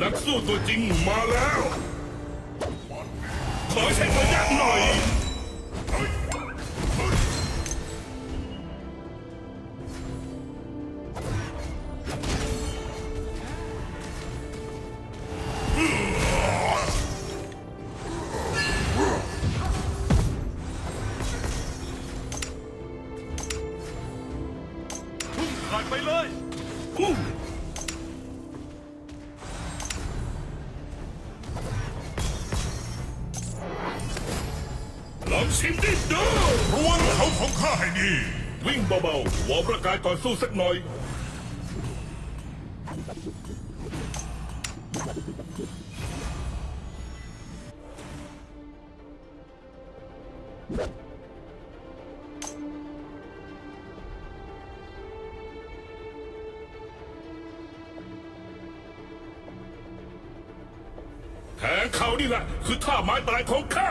นักสู้ตัวจริงมาแล้ว ขอใช้ระยะหน่อย ชิมดิดูระวังเขาของข้าให้ดี วิ่งเบาๆวอร์มร่างกายก่อนสู้สักหน่อยแทงเขานี่แหละ คือท่าไม้ตายของข้า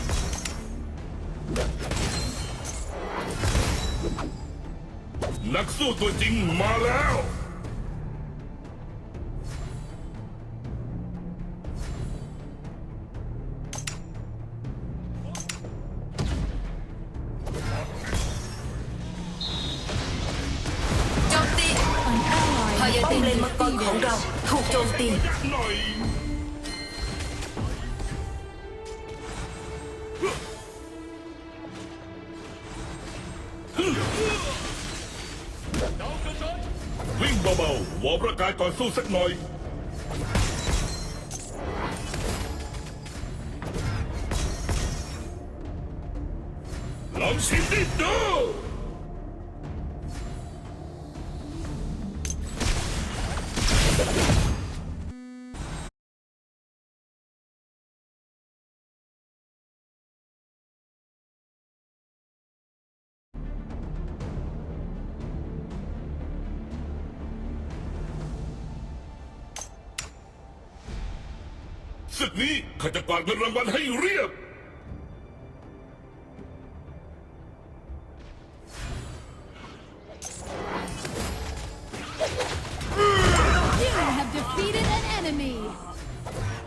นักสู้ตัวจริงมาแล้ว โจมตี An ally พายา has ตี been เลนมังกรของ defeated. เรา ถูกโจมตี หน่อย ประกายก่อนสู้สักหน่อย ศึกนี้ข้าจะกวาดเงินรางวัลให้เรียบ You have defeated an enemy! An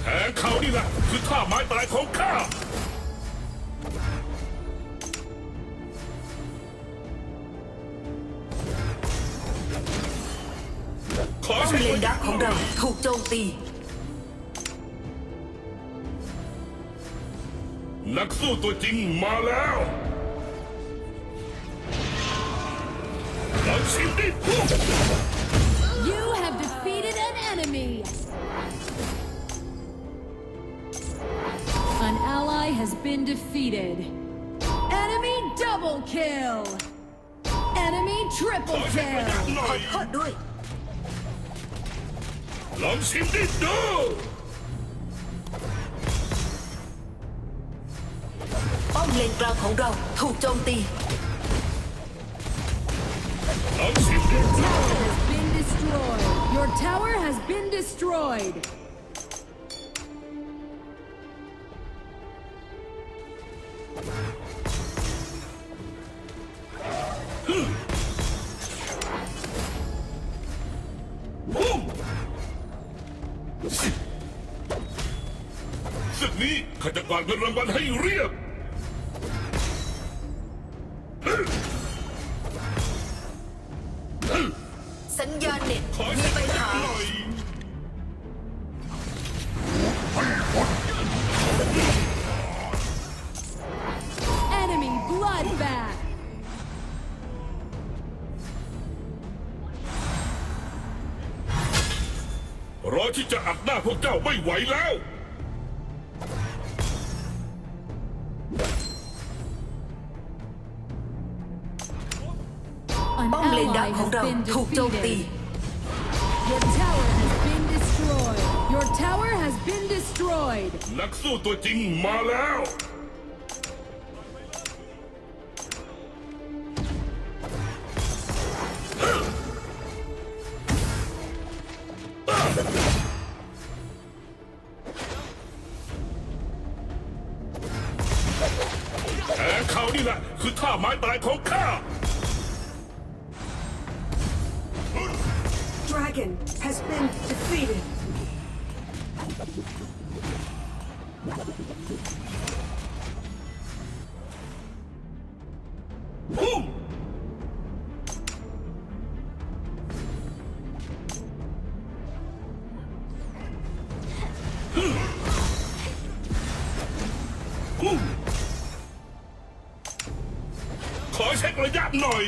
แทงเขานี่แหละคือท่าไม้ตายของข้า ป้อม ใช้ เลนดักของเราถูกโจมตี นักสู้ตัวจริงมาแล้วลองชิมดิพู You have defeated an enemy! An ally has been defeated. Enemy double kill! Enemy ข triple อใช้ระยะ kill! หน่อย โทษด้วย ลองชิมดิดูป้อมเลนกลางของเราถูกโจมตีลองชิมดิ Tower has been destroyed! Your tower has been destroyed! พุ่ ข้าจะกวาดเงินรางวัลให้เรียบ สัญญาณเน็ตขอมีใช้ปัระญยะหา หน่อย Enemy bloodbath! รอที่จะอัดหน้าพวกเจ้าไม่ไหวแล้ว เลนดาของเราถูกโจมตี Your tower has been destroyed. Your tower has been destroyed. นักสู้ตัวจริงมาแล้ว แผลเขานี่แหละ คือท่าไม้ตายของ ขอเช็คระยะหน่อย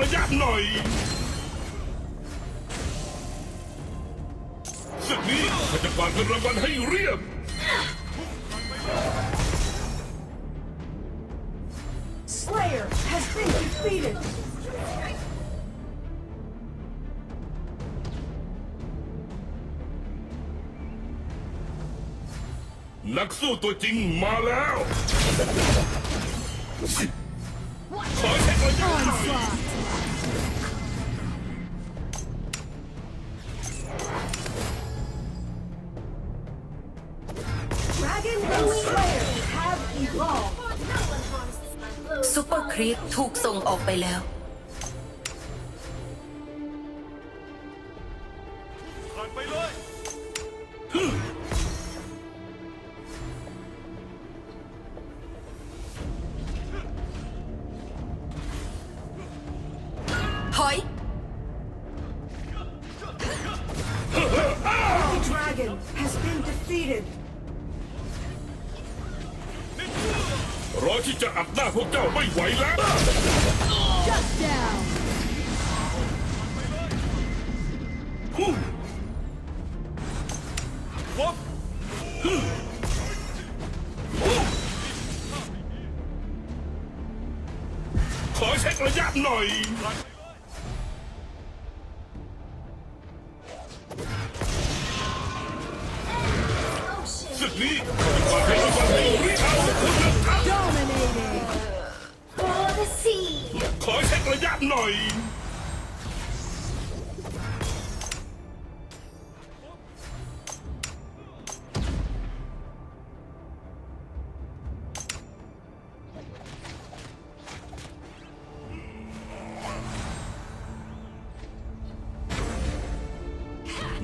ระยะหน่อยศึกนี้ข้าจะกวาดเงินรางวัลให้เรียบ Slayer has been defeated. นักสู้ตัวจริงมาแล้ว ขอเช็คระยะ ร์ครีปถูกส่งออกไปแล้ว ผ่านไปเลย ถอย Dragon has been defeated. จะอัดหน้าพวกเจ้าไม่ไหวแล้ว Shut down. พุ่มวับขอเช็คระยะหน่อย Ocean. ศึกนี้ข้าจะกวาด ระยะหน่อย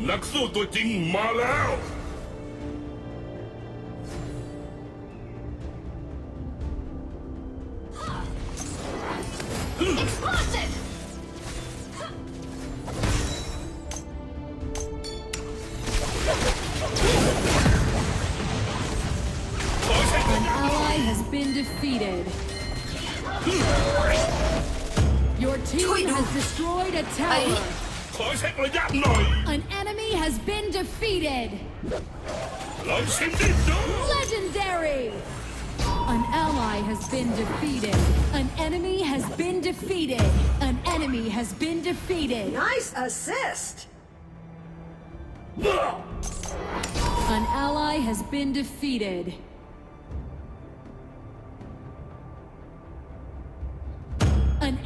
นักสู้ตัวจริงมาแล้ว defeated. Your team has destroyed a tower. Close it with that. An enemy has been defeated. Legendary. An ally has been defeated. An enemy has been defeated. An enemy has been defeated. Nice assist. An ally has been defeated.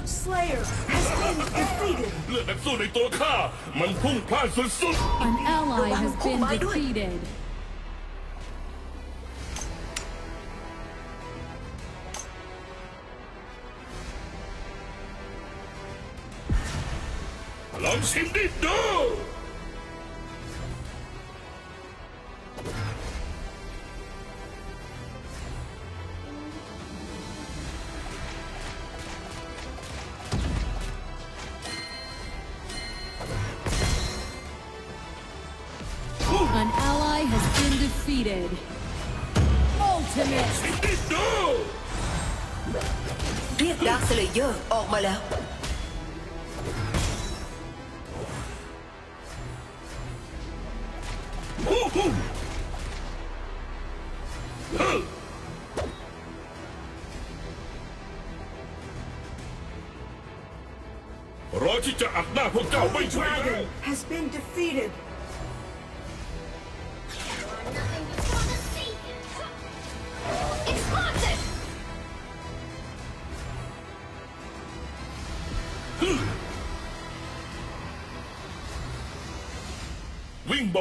Dark Slayer has been defeated. เลือดนักสู้ในตัวข้า มันพุ่งพล่านสุด An ally has been defeated. Defeated. Ultimate. ชิมดิดู เรียกดาร์คสเลเยอร์ออกมาแล้วฮู้ฮู้ฮึรอที่จะอัดหน้าพวกเจ้าไม่ Holy ช่วยแล้ว Dragon has been defeated.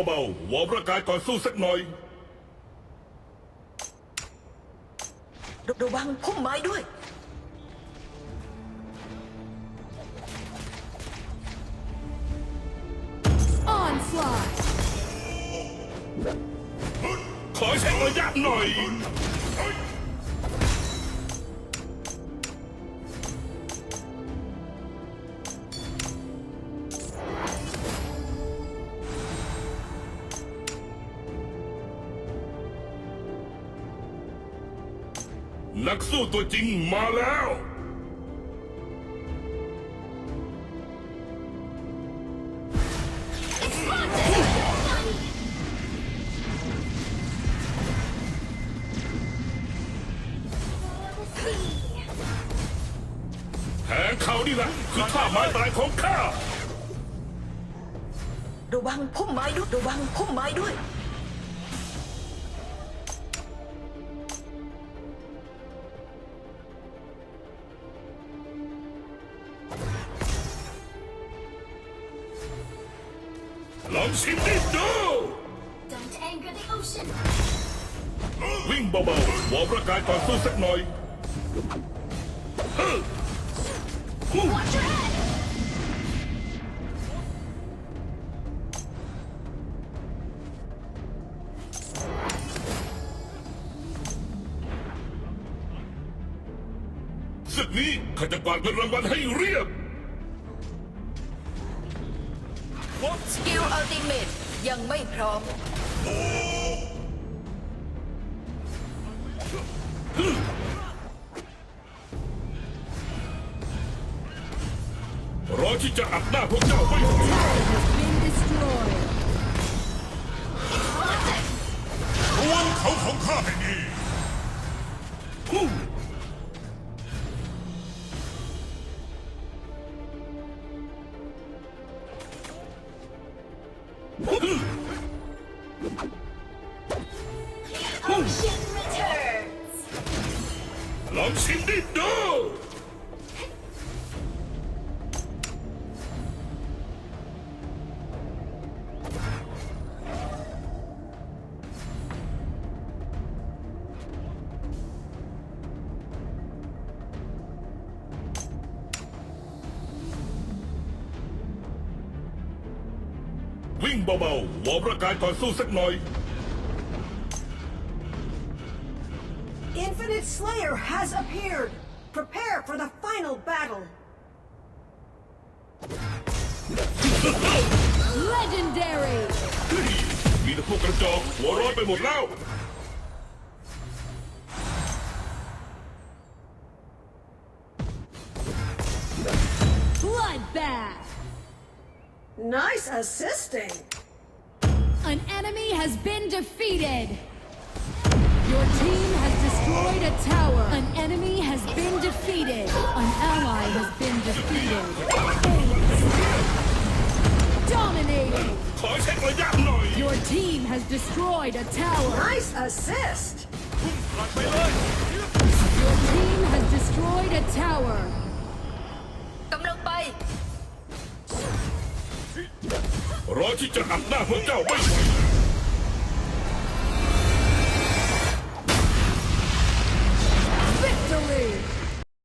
เบาๆวอร์มร่างกายก่อนสู้สักหน่อย ระวังพุ่มไม้ด้วย Onslaught. ขอใช้ระยะหน่อย นักสู้ตัวจริงมาแล้ว แผงเขานี่แหละคือท่าไม้ตายของข้า ระวังพุ่มไม้ด้วยระวังพุ่มไม้ด้วย หน่อย Watch your head. ศึกนี้ข้าจะกวาดเงินรางวัลให้เรียบ สกิลอัลติเมตยังไม่พร้อมร หน้าพวก งเบาๆวอร์มร่างกายก่อนสู้สักหน่อย Infinite Slayer has appeared. Prepare for the final battle. Legendary. เฮ้ยมีแต่พวกกระจอกหัวร้อนไปหมดแล้ว Nice assisting! An enemy has been defeated! Your team has destroyed a tower. An enemy has been defeated. An ally has been defeated. Ace. Dominating! Your team has destroyed a tower. Nice assist! Your team has destroyed a tower. รอที่จะหักหน้าพวกเจ้าไม่ไหว